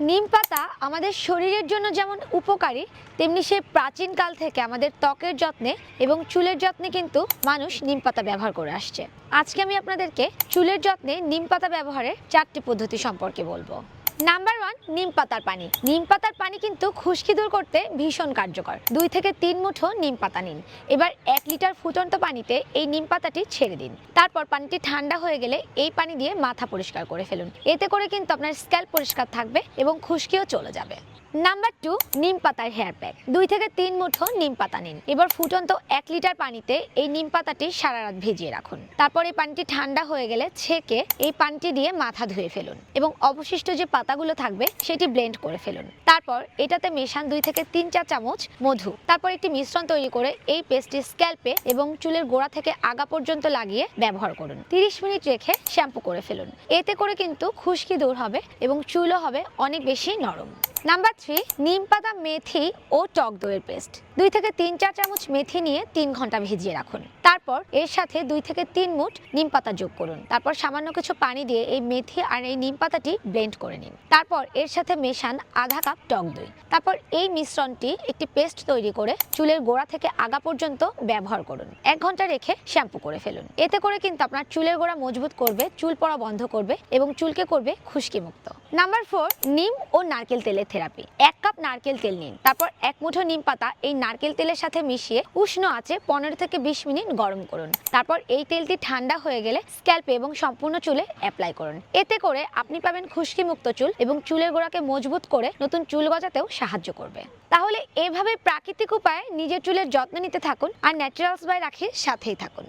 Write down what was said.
নিম পাতা আমাদের শরীরের জন্য যেমন উপকারী, তেমনি সে প্রাচীনকাল থেকে আমাদের ত্বকের যত্নে এবং চুলের যত্নে কিন্তু মানুষ নিম পাতা ব্যবহার করে আসছে। আজকে আমি আপনাদেরকে চুলের যত্নে নিম পাতা ব্যবহারের চারটি পদ্ধতি সম্পর্কে বলব। নাম্বার ওয়ান নিম পাতার পানি। নিম পাতার পানি কিন্তু খুশকি দূর করতে ভীষণ কার্যকর। দুই থেকে তিন মুঠো নিম পাতা নিন। এবার এক লিটার ফুটন্ত পানিতে এই নিম পাতাটি ছেড়ে দিন। তারপর পানিটি ঠান্ডা হয়ে গেলে এই পানি দিয়ে মাথা পরিষ্কার করে ফেলুন। এতে করে কিন্তু আপনার স্ক্যাল্প পরিষ্কার থাকবে এবং খুশকিও চলে যাবে। নাম্বার টু নিম পাতার হেয়ার প্যাক দুই থেকে তিন মুঠো নিম পাতা নিন। এবার ফুটন্ত এক লিটার পানিতে এই নিম পাতাটি সারা রাত ভিজিয়ে রাখুন। তারপর এই পানিটি ঠান্ডা হয়ে গেলে ছেঁকে এই পানিটি দিয়ে মাথা ধুয়ে ফেলুন এবং অবশিষ্ট যে পাতাগুলো থাকবে সেটি ব্লেন্ড করে ফেলুন। তারপর এটাতে মেশান দুই থেকে তিন চা চামচ মধু। তারপর একটি মিশ্রণ তৈরি করে এই পেস্টটি স্ক্যাল্পে এবং চুলের গোড়া থেকে আগা পর্যন্ত লাগিয়ে ব্যবহার করুন। তিরিশ মিনিট রেখে শ্যাম্পু করে ফেলুন। এতে করে কিন্তু খুশকি দূর হবে এবং চুলও হবে অনেক বেশি নরম। নাম্বার থ্রি নিম পাতা মেথি ও টক দইয়ের পেস্ট। দুই থেকে তিন চার চামচ মেথি নিয়ে তিন ঘণ্টা ভিজিয়ে রাখুন। তারপর এর সাথে দুই থেকে তিন মুঠ নিম পাতা যোগ করুন। তারপর সামান্য কিছু পানি দিয়ে এই মেথি আর এই নিম পাতাটি ব্লেন্ড করে নিন। তারপর এর সাথে মেশান আধা কাপ টক দই। তারপর এই মিশ্রণটি একটি পেস্ট তৈরি করে চুলের গোড়া থেকে আগা পর্যন্ত ব্যবহার করুন। এক ঘণ্টা রেখে শ্যাম্পু করে ফেলুন। এতে করে কিন্তু আপনার চুলের গোড়া মজবুত করবে, চুল পড়া বন্ধ করবে এবং চুলকে করবে খুশকি মুক্ত নাম্বার ফোর, নিম ও নারকেল তেলের থেরাপি। এক কাপ নারকেল তেল নিন। তারপর এক মুঠো নিম পাতা এই নারকেল তেলের সাথে মিশিয়ে উষ্ণ আছে পনেরো থেকে বিশ মিনিট গরম করুন। তারপর এই তেলটি ঠান্ডা হয়ে গেলে স্ক্যাল্পে এবং সম্পূর্ণ চুলে অ্যাপ্লাই করুন। এতে করে আপনি পাবেন খুশকি মুক্ত চুল এবং চুলের গোড়াকে মজবুত করে নতুন চুল গজাতেও সাহায্য করবে। তাহলে এভাবে প্রাকৃতিক উপায়ে নিজের চুলের যত্ন নিতে থাকুন আর ন্যাচারালস বাই রাখির সাথেই থাকুন।